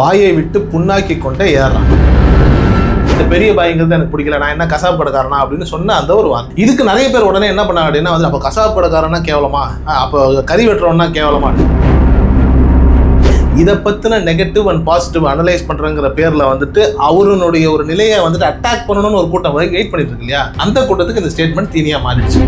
வாயை விட்டு புண்ணாக்கி கொண்டே ஏறான் இந்த பெரிய பாய்ங்கிறது எனக்கு பிடிக்கல. நான் என்ன கசாப்பு கடைக்காரனா அப்படின்னு சொன்ன அந்த ஒரு வார்த்தை. இதுக்கு நிறைய பேர் உடனே என்ன பண்ணாங்க அப்படின்னா வந்து அப்போ கசாப்பு கடைக்காரனா கேவலமா அப்போ கறி வெட்டுறோம்னா கேவலமா? இதை பற்றின நெகட்டிவ் அண்ட் பாசிட்டிவ் அனலைஸ் பண்ணுறங்கிற பேரில் வந்துட்டு அவருடைய ஒரு நிலையை வந்துட்டு அட்டாக் பண்ணணும்னு ஒரு கூட்டம் வெயிட் பண்ணிட்டு இருக்கு இல்லையா? அந்த கூட்டத்துக்கு இந்த ஸ்டேட்மெண்ட் தீனியாக மாறிடுச்சு.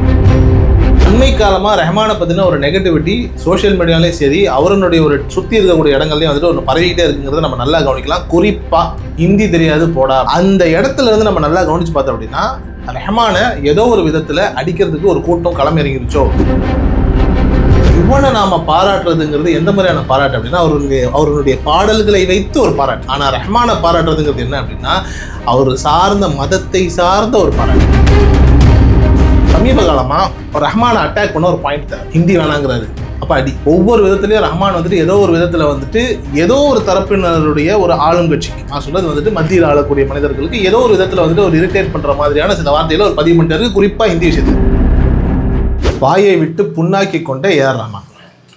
அண்மை காலமாக ரஹ்மானை பற்றின ஒரு நெகட்டிவிட்டி சோஷியல் மீடியாலையும் சரி அவருடைய ஒரு சுற்றி இருக்கக்கூடிய இடங்கள்லையும் வந்துட்டு ஒன்று பரவிக்கிட்டே இருக்குங்கிறத நம்ம நல்லா கவனிக்கலாம். குறிப்பாக ஹிந்தி தெரியாது போடா. அந்த இடத்துல இருந்து நம்ம நல்லா கவனிச்சு பார்த்தோம் அப்படின்னா ரஹ்மானை ஏதோ ஒரு விதத்தில் அடிக்கிறதுக்கு ஒரு கூட்டம் களமிறங்கிருச்சோ இவனை நாம பாராட்டுறதுங்கிறது எந்த மாதிரியான பாராட்டு அப்படின்னா அவருடைய அவருடைய பாடல்களை வைத்து ஒரு பாராட்டு. ஆனால் ரஹ்மானை பாராட்டுறதுங்கிறது என்ன அப்படின்னா அவர் சார்ந்த மதத்தை சார்ந்த ஒரு பாராட்டு. சமீப காலமா ஒரு ரஹ்மானை அட்டாக் பண்ண ஒரு பாயிண்ட் தான் ஹிந்தி வேணாங்கிறாரு. அப்ப அடி ஒவ்வொரு விதத்துலயும் ரஹ்மான் வந்துட்டு ஏதோ ஒரு விதத்துல வந்துட்டு ஏதோ ஒரு தரப்பினருடைய ஒரு ஆளும் கட்சிக்கு நான் சொல்றது வந்துட்டு மத்தியில் ஆளக்கூடிய மனிதர்களுக்கு ஏதோ ஒரு விதத்துல வந்துட்டு ஒரு இரிட்டேட் பண்ற மாதிரியான சில வார்த்தையில் ஒரு பதிவு பண்ணிட்டாரு. குறிப்பா ஹிந்தி விஷயத்துல. வாயை விட்டு புண்ணாக்கி கொண்டே ஏர் ரஹ்மான்.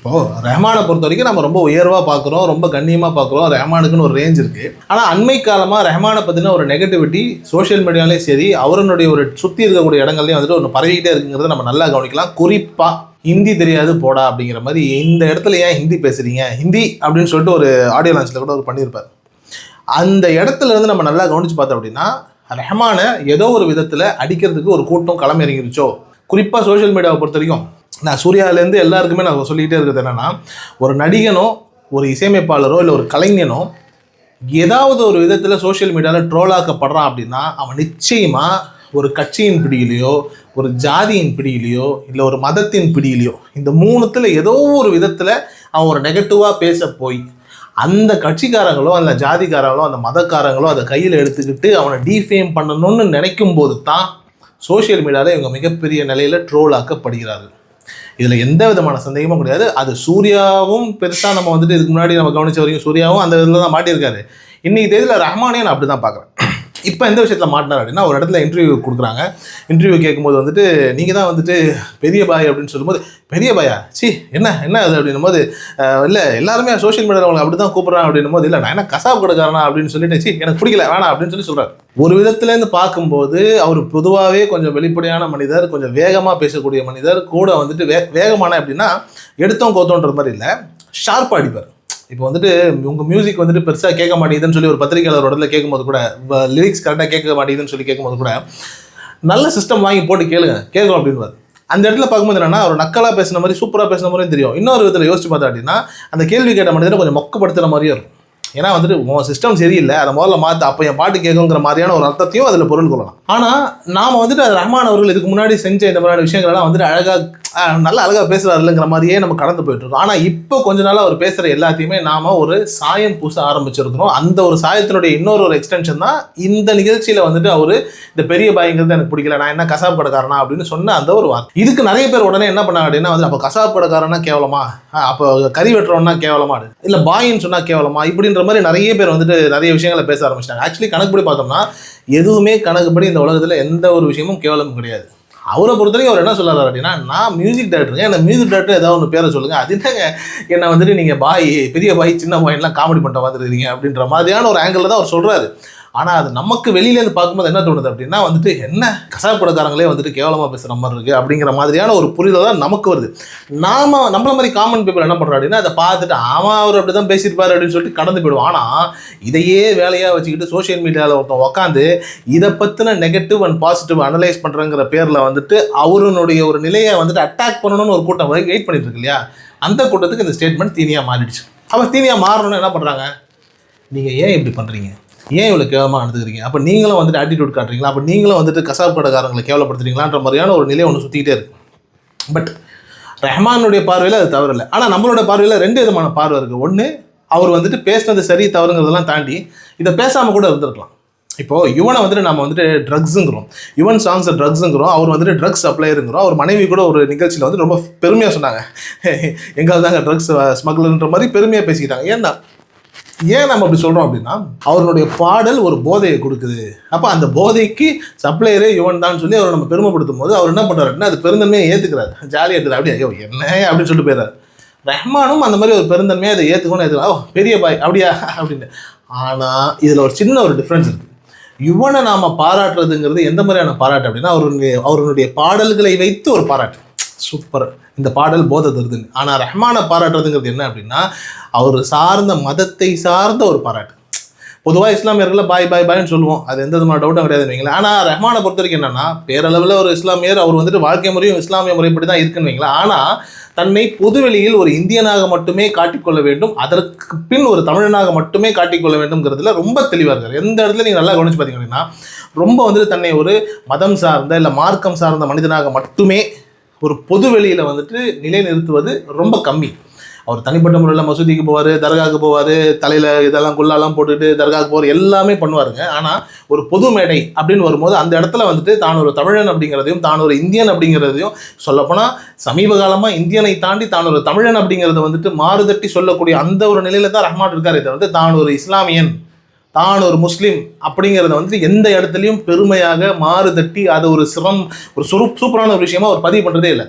இப்போ ரஹ்மானை பொறுத்த வரைக்கும் நம்ம ரொம்ப உயர்வாக பார்க்குறோம் ரொம்ப கண்ணியமாக பார்க்குறோம். ரஹ்மானுக்குன்னு ஒரு ரேஞ்ச் இருக்குது ஆனால் அண்மை காலமாக ரஹ்மானை பற்றின ஒரு நெகட்டிவிட்டி சோஷியல் மீடியாலையும் சரி அவருடைய ஒரு சுற்றி இருக்கக்கூடிய இடங்கள்லையும் வந்துட்டு ஒன்று பரவிக்கிட்டே இருக்குங்கிறத நம்ம நல்லா கவனிக்கலாம். குறிப்பாக ஹிந்தி தெரியாது போடா அப்படிங்கிற மாதிரி இந்த இடத்துல ஏன் ஹிந்தி பேசுகிறீங்க ஹிந்தி அப்படின்னு சொல்லிட்டு ஒரு ஆடியோ லான்ச்சில் கூட ஒரு பண்ணியிருப்பார். அந்த இடத்துல இருந்து நம்ம நல்லா கவனித்து பார்த்தோம் அப்படின்னா ரஹ்மானை ஏதோ ஒரு விதத்தில் அடிக்கிறதுக்கு ஒரு கூட்டம் களம் இறங்கிருச்சோ குறிப்பாக சோஷியல் மீடியாவை பொறுத்த வரைக்கும் நான் சூர்யாவிலேருந்து எல்லாருக்குமே நான் சொல்லிக்கிட்டே இருக்கிறது என்னென்னா ஒரு நடிகனோ ஒரு இசையமைப்பாளரோ இல்லை ஒரு கலைஞனோ ஏதாவது ஒரு விதத்தில் சோஷியல் மீடியாவில் ட்ரோலாக்கப்படுறான் அப்படின்னா அவன் நிச்சயமாக ஒரு கட்சியின் பிடியிலையோ ஒரு ஜாதியின் பிடியிலையோ இல்லை ஒரு மதத்தின் பிடியிலையோ இந்த மூணுத்தில் ஏதோ ஒரு விதத்தில் அவன் ஒரு நெகட்டிவாக பேச போய் அந்த கட்சிக்காரங்களோ அந்த ஜாதிக்காரங்களோ அந்த மதக்காரங்களோ அதை கையில் எடுத்துக்கிட்டு அவனை டீஃபேம் பண்ணணும்னு நினைக்கும் போது தான் சோஷியல் மீடியாவில் இவங்க மிகப்பெரிய நிலையில் ட்ரோல் ஆக்கப்படுகிறார்கள். இதில் எந்த விதமான சந்தேகமும் கிடையாது. அது சூர்யாவும் பெருசாக நம்ம வந்துட்டு இதுக்கு முன்னாடி நம்ம கவனிச்ச வரைக்கும் சூர்யாவும் அந்த இதில் தான் மாட்டியிருக்காரு. இன்னைக்கு தேதியில் ரஹ்மானே நான் அப்படி தான் பார்க்குறேன் இப்போ எந்த விஷயத்தில் மாட்டினார் அப்படின்னா ஒரு இடத்துல இன்டர்வியூ கொடுக்குறாங்க. இன்டர்வியூ கேட்கும்போது வந்துட்டு நீங்கள் தான் வந்துட்டு பெரிய பாய் அப்படின்னு சொல்லும்போது பெரிய பாயா? சி என்ன என்ன அது? அப்படின்னும் போது இல்லை எல்லாருமே சோஷியல் மீடியாவில் அவங்க அப்படி தான் கூப்பிட்றான் அப்படின்னும் போது இல்லை நான் என்ன கசாப் கொடுக்காரனா? அப்படின்னு சொல்லிட்டு சி எனக்கு பிடிக்கல வேணாம் அப்படின்னு சொல்லி சொல்கிறார் ஒரு விதத்துலேருந்து பார்க்கும்போது அவர் பொதுவாகவே கொஞ்சம் வெளிப்படையான மனிதர் கொஞ்சம் வேகமாக பேசக்கூடிய மனிதர் கூட வந்துட்டு வே வேகமான எப்படின்னா எடுத்தோம் கோத்தோன்ற மாதிரி இல்லை ஷார்ப்பாக அடிப்பார். இப்போ வந்துட்டு உங்கள் மியூசிக் வந்துட்டு பெருசாக கேட்க மாட்டேங்குதுன்னு சொல்லி ஒரு பத்திரிகையாளர் இடத்துல கேட்கும்போது கூட லிரிக்ஸ் கரெக்டாக கேட்க மாட்டேங்குதுன்னு சொல்லி கேட்கும்போது கூட நல்ல சிஸ்டம் வாங்கி போட்டு கேளுங்க கேட்கும் அப்படின்னு அந்த இடத்துல பார்க்கும்போது என்னன்னா ஒரு நக்கலாக பேசுன மாதிரி சூப்பராக பேசுன மாதிரியும் தெரியும். இன்னொரு விதத்தில் யோசிச்சு பார்த்தா அப்படின்னா அந்த கேள்வி கேட்ட மனிதரை கொஞ்சம் மொக்கப்படுத்துகிற மாதிரியும் இருக்கும். ஏன்னா வந்துட்டு உன் சிஸ்டம் சரியில்லை அதை முதல்ல மாற்று அப்போ என் பாட்டு கேட்குங்கிற மாதிரியான ஒரு அர்த்தத்தையும் அதில் பொருள் கொள்ளலாம். ஆனால் நாம் வந்துட்டு ரஹ்மான் அவர்கள் இதுக்கு முன்னாடி செஞ்ச இந்த மாதிரியான விஷயங்கள்லாம் வந்துட்டு அழகாக நல்லா அழகாக பேசுகிறாருங்கிற மாதிரியே நம்ம கடந்து போயிட்டு இருக்கோம். ஆனால் இப்போ கொஞ்ச நாளாக அவர் பேசுகிற எல்லாத்தையுமே நாம் ஒரு சாயம் பூச ஆரம்பிச்சிருக்கிறோம். அந்த ஒரு சாயத்தினுடைய இன்னொரு ஒரு எக்ஸ்டென்ஷன் தான் இந்த நிகழ்ச்சியில் வந்துட்டு அவர் இந்த பெரிய பாய்ங்கிறது எனக்கு பிடிக்கல நான் என்ன கசாப் கடைக்காரனா அப்படின்னு சொன்ன அந்த ஒரு வார்த்தை. இதுக்கு நிறைய பேர் உடனே என்ன பண்ணாங்க அப்படின்னா வந்து அப்போ கசாப் கடைக்காரனா கேவலமா அப்போ கறி வெட்டுறோம்னா கேவலமா? இல்லை பாயின்னு சொன்னால் கேவலமா? இப்படின்ற மாதிரி நிறைய பேர் வந்துட்டு நிறைய விஷயங்களை பேச ஆரம்பிச்சிட்டாங்க. ஆக்சுவலி கணக்குப்படி பார்த்தோம்னா எதுவுமே கணக்குப்படி இந்த உலகத்தில் எந்த ஒரு விஷயமும் கேவலம் கிடையாது. அவரை பொறுத்தவரைக்கும் அவர் என்ன சொல்றாரு அப்படின்னா நான் மியூசிக் டேரக்டருங்க என்ன மியூசிக் டேரக்டர் ஏதாவது ஒன்று பேரை சொல்லுங்கள் அது என்னங்க? என்னை வந்துட்டு நீங்கள் பாய் பெரிய பாய் சின்ன பாய்லாம் காமெடி பண்ணுற மாதிரி அப்படின்ற மாதிரியான ஒரு ஆங்கிளில் தான் அவர் சொல்கிறாரு ஆனால் அது நமக்கு வெளியிலேருந்து பார்க்கும்போது என்ன தோணுது அப்படின்னா வந்துட்டு என்ன கசாப்படக்காரங்களே வந்துட்டு கேவலமாக பேசுகிற மாதிரி இருக்குது அப்படிங்கிற மாதிரியான ஒரு புரிதல் தான் நமக்கு வருது. நாம நம்மள மாதிரி காமன் பீப்புள் என்ன பண்ணுறோம் அப்படின்னா அதை பார்த்துட்டு அவன் அவர் அப்படி தான் பேசியிருப்பார் அப்படின்னு சொல்லிட்டு கடந்து போயிடுவோம். ஆனால் இதையே வேலையாக வச்சுக்கிட்டு சோஷியல் மீடியாவில் ஒருத்தன் உட்காந்து இதை பற்றின நெகட்டிவ் அண்ட் பாசிட்டிவ் அனலைஸ் பண்ணுறங்கிற பேரில் வந்துட்டு அவருனுடைய ஒரு நிலையை வந்துட்டு அட்டாக் பண்ணணும்னு ஒரு கூட்டம் வெயிட் பண்ணிட்டு இருக்கு இல்லையா? அந்த கூட்டத்துக்கு இந்த ஸ்டேட்மெண்ட் தீனியாக மாறிடுச்சு. அப்போ தீனியாக மாறணும்னு என்ன பண்ணுறாங்க நீங்கள் ஏன் இப்படி பண்ணுறீங்க ஏன் இவ்வளோ கேவலமாக நடந்துக்கிறீங்க? அப்போ நீங்களும் வந்துட்டு ஆட்டிடியூட் காட்டுறீங்களா? அப்போ நீங்களும் வந்துட்டு கசாப் கடைக்காரங்களை கேவலப்படுத்துறீங்களான்ற மாதிரியான ஒரு நிலை ஒன்று சுற்றிக்கிட்டே இருக்கு. பட் ரஹ்மானுடைய பார்வையில் அது தவறு இல்லை ஆனால் நம்மளோட பார்வையில் ரெண்டு விதமான பார்வை இருக்குது ஒன்று அவர் வந்துட்டு பேசினது சரி தவறுங்கிறதெல்லாம் தாண்டி இதை பேசாமல் கூட இருந்திருக்கலாம். இப்போது யுவனை வந்துட்டு நம்ம வந்துட்டு ட்ரக்ஸுங்கிறோம் யுவன் சாங்ஸ் ட்ரக்ஸுங்கிறோம் அவர் வந்துட்டு ட்ரக்ஸ் சப்ளையருங்கிறோம் அவர் மனைவி கூட ஒரு நிகழ்ச்சியில் வந்து ரொம்ப பெருமையாக சொன்னாங்க. எங்காவது தாங்க ட்ரக்ஸ் ஸ்மக்லர்ன்ற மாதிரி பெருமையாக பேசிக்கிட்டாங்க. ஏன்னா ஏன் நம்ம அப்படி சொல்கிறோம் அப்படின்னா அவருடைய பாடல் ஒரு போதையை கொடுக்குது. அப்போ அந்த போதைக்கு சப்ளையரே யுவன் தான் சொல்லி அவர் நம்ம பெருமைப்படுத்தும் போது அவர் என்ன பண்ணுறாரு அப்படின்னா அது பெருந்தன்மையை ஏற்றுக்கிறாரு ஜாலியாக எடுத்துரு அப்படியே ஐயோ என்ன அப்படின்னு சொல்லிட்டு போயிடுறாரு. ரஹ்மானும் அந்த மாதிரி ஒரு பெருந்தன்மையை அதை ஏற்றுக்கணும் எது ஓ பெரிய பாய் அப்படியா? அப்படின்னு. ஆனால் இதில் ஒரு சின்ன ஒரு டிஃப்ரென்ஸ் இருக்குது இவனை நாம் பாராட்டுறதுங்கிறது எந்த மாதிரியான பாராட்டு அப்படின்னா அவருடைய அவருடைய பாடல்களை வைத்து ஒரு பாராட்டு. சூப்பர். இந்த பாடல் போதை தருதுன்னு ஆனால் ரஹ்மானை பாராட்டுறதுங்கிறது என்ன அப்படின்னா அவர் சார்ந்த மதத்தை சார்ந்த ஒரு பாராட்டு. பொதுவாக இஸ்லாமியர்களை பாய் பாய் பாய்னு சொல்லுவோம். அது எந்த விதமான டவுட்டும் கிடையாது வைங்களேன். ஆனால் ரஹ்மானை பொறுத்த வரைக்கும் என்னன்னா பேரளவில் ஒரு இஸ்லாமியர் அவர் வந்துட்டு வாழ்க்கை முறையும் இஸ்லாமிய முறைப்படி தான் இருக்குன்னு வைங்களா ஆனால் தன்னை பொதுவெளியில் ஒரு இந்தியனாக மட்டுமே காட்டிக்கொள்ள வேண்டும். அதற்கு பின் ஒரு தமிழனாக மட்டுமே காட்டிக்கொள்ள வேண்டும்ங்கிறதுல ரொம்ப தெளிவாக இருக்கார். எந்த இடத்துல நீங்கள் நல்லா கவனிச்சு பார்த்தீங்க அப்படின்னா ரொம்ப வந்துட்டு தன்னை ஒரு மதம் சார்ந்த இல்லை மார்க்கம் சார்ந்த மனிதனாக மட்டுமே ஒரு பொது வெளியில் வந்துட்டு நிலைநிறுத்துவது ரொம்ப கம்மி. அவர் தனிப்பட்ட முறையில் மசூதிக்கு போவார் தர்காவுக்கு போவார் தலையில் இதெல்லாம் குல்லாலாம் போட்டுட்டு தர்காவுக்கு போவார் எல்லாமே பண்ணுவாருங்க. ஆனால் ஒரு பொது மேடை அப்படின்னு வரும்போது அந்த இடத்துல வந்துட்டு தான் ஒரு தமிழன் அப்படிங்கிறதையும் தான் ஒரு இந்தியன் அப்படிங்கிறதையும் சொல்லப்போனால் சமீப காலமாக இந்தியனை தாண்டி தான் ஒரு தமிழன் அப்படிங்கிறத வந்துட்டு மாறுதட்டி சொல்லக்கூடிய அந்த ஒரு நிலையில் தான் ரஹ்மான் இருக்கார் இதை வந்து தான் ஒரு இஸ்லாமியன். தான் ஒரு முஸ்லீம் அப்படிங்கிறத வந்து எந்த இடத்துலையும் பெருமையாக மாறுதட்டி அதை ஒரு சிரம் ஒரு சுரு சூப்பரான ஒரு விஷயமா அவர் பதிவு பண்ணுறதே இல்லை.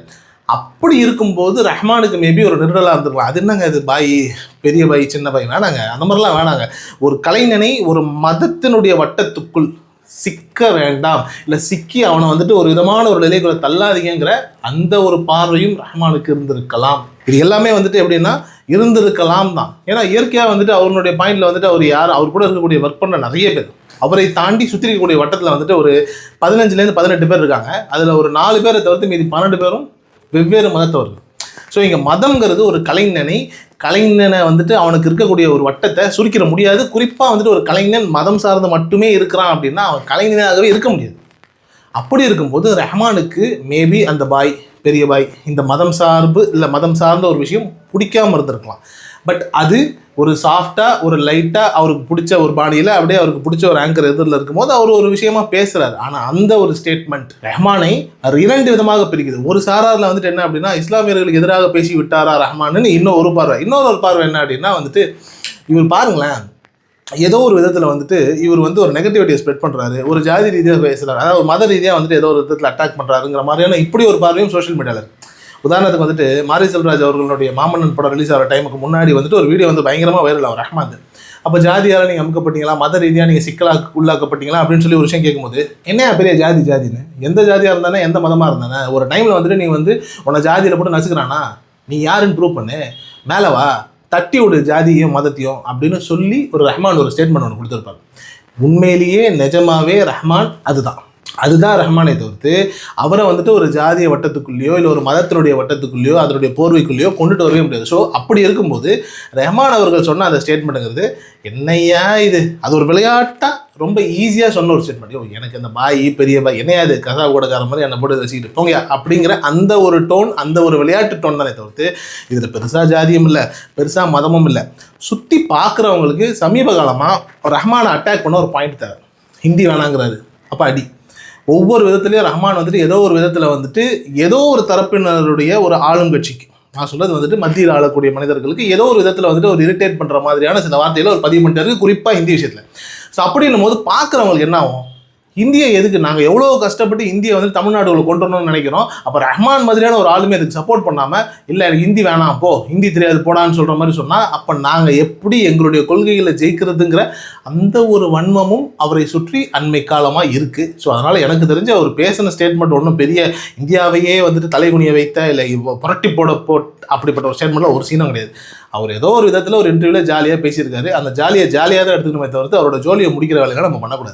அப்படி இருக்கும்போது ரஹ்மானுக்கு மேபி ஒரு நிறுவலாக இருந்திருக்கலாம். அது என்னங்க இது பாய்? பெரிய பாய் சின்ன பாய்? வேணாங்க. அந்த மாதிரிலாம் வேணாங்க. ஒரு கலைஞனை ஒரு மதத்தினுடைய வட்டத்துக்குள் சிக்க வேண்டாம். இல்லை சிக்கி அவனை வந்துட்டு ஒரு விதமான ஒரு நிலைக்குள்ள தள்ளாதீங்கிற அந்த ஒரு பார்வையும் ரஹ்மானுக்கு இருந்திருக்கலாம். இது எல்லாமே வந்துட்டு எப்படின்னா இருந்திருக்கலாம் தான். ஏன்னா இயற்கையாக வந்துட்டு அவருடைய பாயிண்ட்ல வந்துட்டு அவர் யார் அவர் கூட இருக்கக்கூடிய ஒர்க் பண்ண நிறைய பேர். அவரை தாண்டி சுற்றி இருக்கக்கூடிய வட்டத்தில் வந்துட்டு ஒரு பதினஞ்சுலேருந்து பதினெட்டு பேர் இருக்காங்க. அதில் ஒரு நாலு பேரை தவிர்த்து மீதி பன்னெண்டு பேரும் வெவ்வேறு மதத்தவர்கள். ஸோ இங்கே மதம்ங்கிறது ஒரு கலைஞனை கலைஞனை வந்துட்டு அவனுக்கு இருக்கக்கூடிய ஒரு வட்டத்தை சுருக்கிட முடியாது. குறிப்பாக வந்துட்டு ஒரு கலைஞன் மதம் சார்ந்து மட்டுமே இருக்கிறான் அப்படின்னா அவன் கலைஞனாகவே இருக்க முடியாது. அப்படி இருக்கும்போது ரஹ்மானுக்கு மேபி அந்த பாய் பெரிய பாய் இந்த மதம் சார்பு இல்லை மதம் சார்ந்த ஒரு விஷயம் பிடிக்காம இருந்திருக்கலாம். பட் அது ஒரு சாஃப்டாக ஒரு லைட்டாக அவருக்கு பிடிச்ச ஒரு பாணியில் அப்படியே அவருக்கு பிடிச்ச ஒரு ஆங்கர் எதிரில் இருக்கும்போது அவர் ஒரு விஷயமா பேசுகிறார் ஆனால் அந்த ஒரு ஸ்டேட்மெண்ட் ரஹ்மானை அது இரண்டு விதமாக பிரிக்குது. ஒரு சாராரில் வந்துட்டு என்ன அப்படின்னா இஸ்லாமியர்களுக்கு எதிராக பேசி விட்டாரா ரஹ்மான்னு இன்னும் ஒரு பார்வை. இன்னொரு ஒரு பார்வை என்ன அப்படின்னா வந்துட்டு இவர் பாருங்களேன் ஏதோ ஒரு விதத்தில் வந்துட்டு இவர் வந்து ஒரு நெகட்டிவிட்டியை ஸ்ப்ரெட் பண்ணுறாரு ஒரு ஜாதி ரீதியாக பேசுகிறாரு அதாவது ஒரு மத ரீதியாக வந்துட்டு ஏதோ ஒரு விதத்தில் அட்டாக் பண்ணுறாருங்கிற மாதிரியான இப்படி ஒரு பார்வையும் சோஷியல் மீடியாவில் உதாரணத்துக்கு வந்துட்டு மாரி செல்வராஜ் அவர்களுடைய மாமன்னன் படம் ரிலீஸ் ஆகிற டைமுக்கு முன்னாடி வந்துட்டு ஒரு வீடியோ வந்து பயங்கரமாக வைரல் ஆகும். ரஹ்மான் அப்போ ஜாதியால் நீங்கள் அமுக்கப்பட்டீங்களா? மத ரீதியாக நீங்கள் சிக்கலாக்கு உள்ளாக்கப்பட்டீங்களா? அப்படின்னு சொல்லி ஒரு விஷயம் கேட்கும்போது என்ன பெரிய ஜாதி ஜாதின்னு? எந்த ஜாதியாக இருந்தானே எந்த மதமாக இருந்தானே? ஒரு டைமில் வந்துட்டு நீ வந்து உன்னை ஜாதியில் போட்டு நசுக்கிறானா? நீ யாருன்னு ப்ரூவ் பண்ணு. மேலே வா. தட்டி விடு ஜாதியும் மதத்தையும் அப்படின்னு சொல்லி ஒரு ரஹ்மான் ஒரு ஸ்டேட்மெண்ட் ஒன்று கொடுத்துருப்பாரு. உண்மையிலேயே நிஜமாவே ரஹ்மான் அதுதான். அதுதான் ரஹ்மானை தவிர்த்து அவரை வந்துட்டு ஒரு ஜாதிய வட்டத்துக்குள்ளேயோ இல்லை ஒரு மதத்தினுடைய வட்டத்துக்குள்ளேயோ அதனுடைய போர்வைக்குள்ளேயோ கொண்டுட்டு வரவே முடியாது. ஸோ அப்படி இருக்கும்போது ரஹ்மான் அவர்கள் சொன்ன அந்த ஸ்டேட்மெண்ட்டுங்கிறது என்னையா இது? அது ஒரு விளையாட்டாக ரொம்ப ஈஸியாக சொன்ன ஒரு ஸ்டேட்மெண்ட் ஓ எனக்கு அந்த பாய் பெரிய பாய் என்னையா இது? கதா கூடக்கார மாதிரி என்னை போட்டு வச்சுக்கிட்டு போங்க அப்படிங்கிற அந்த ஒரு டோன் அந்த ஒரு விளையாட்டு டோன் தானே தவிர்த்து இதில் பெருசாக ஜாதியும் இல்லை பெருசாக மதமும் இல்லை. சுற்றி பார்க்குறவங்களுக்கு சமீப காலமாக ரஹ்மானை அட்டாக் பண்ண ஒரு பாயிண்ட் தேவை ஹிந்தி வேணாங்கிறாரு. அப்போ அடி. ஒவ்வொரு விதத்துலையும் ரஹ்மான் வந்துட்டு ஏதோ ஒரு விதத்தில் வந்துட்டு ஏதோ ஒரு தரப்பினருடைய ஒரு ஆளும் கட்சிக்கு. நான் சொல்கிறது வந்துட்டு மத்தியில் ஆளக்கூடிய மனிதர்களுக்கு ஏதோ ஒரு விதத்தில் வந்துட்டு ஒரு இரிட்டேட் பண்ணுற மாதிரியான சில வார்த்தையில் ஒரு பதிவு பண்ணிட்டாரு குறிப்பாக ஹிந்தி விஷயத்தில். ஸோ அப்படின்னும் போது பார்க்குறவங்களுக்கு என்ன ஆகும்? இந்தியை எதுக்கு? நாங்கள் எவ்வளோ கஷ்டப்பட்டு இந்தியை வந்து தமிழ்நாடுகளை கொண்டு வரணும்னு நினைக்கிறோம். அப்போ ரஹ்மான் மாதிரியான ஒரு ஆளுமே அதுக்கு சப்போர்ட் பண்ணாமல் இல்லை எனக்கு ஹிந்தி வேணாம் போ. ஹிந்தி தெரியாது போடான்னு சொல்கிற மாதிரி சொன்னால் அப்போ நாங்கள் எப்படி எங்களுடைய கொள்கைகளை ஜெயிக்கிறதுங்கிற அந்த ஒரு வன்மமும் அவரை சுற்றி அண்மை காலமாக இருக்குது ஸோ அதனால் எனக்கு தெரிஞ்ச அவர் பேசின ஸ்டேட்மெண்ட் ஒன்றும் பெரிய இந்தியாவையே வந்துட்டு தலைகுனிய வைத்த இல்லை புரட்டி போட போட் அப்படிப்பட்ட ஒரு ஸ்டேட்மெண்ட்டில் ஒரு சீனம் கிடையாது. அவர் ஏதோ ஒரு விதத்தில் ஒரு இன்டர்வியூவில் ஜாலியாக பேசியிருக்காரு. அந்த ஜாலியை ஜாலியாக தான் எடுத்துக்கணுமே தவிர்த்து அவரோட ஜோலியை முடிக்கிற வேலைகளை நம்ம பண்ணக்கூடாது.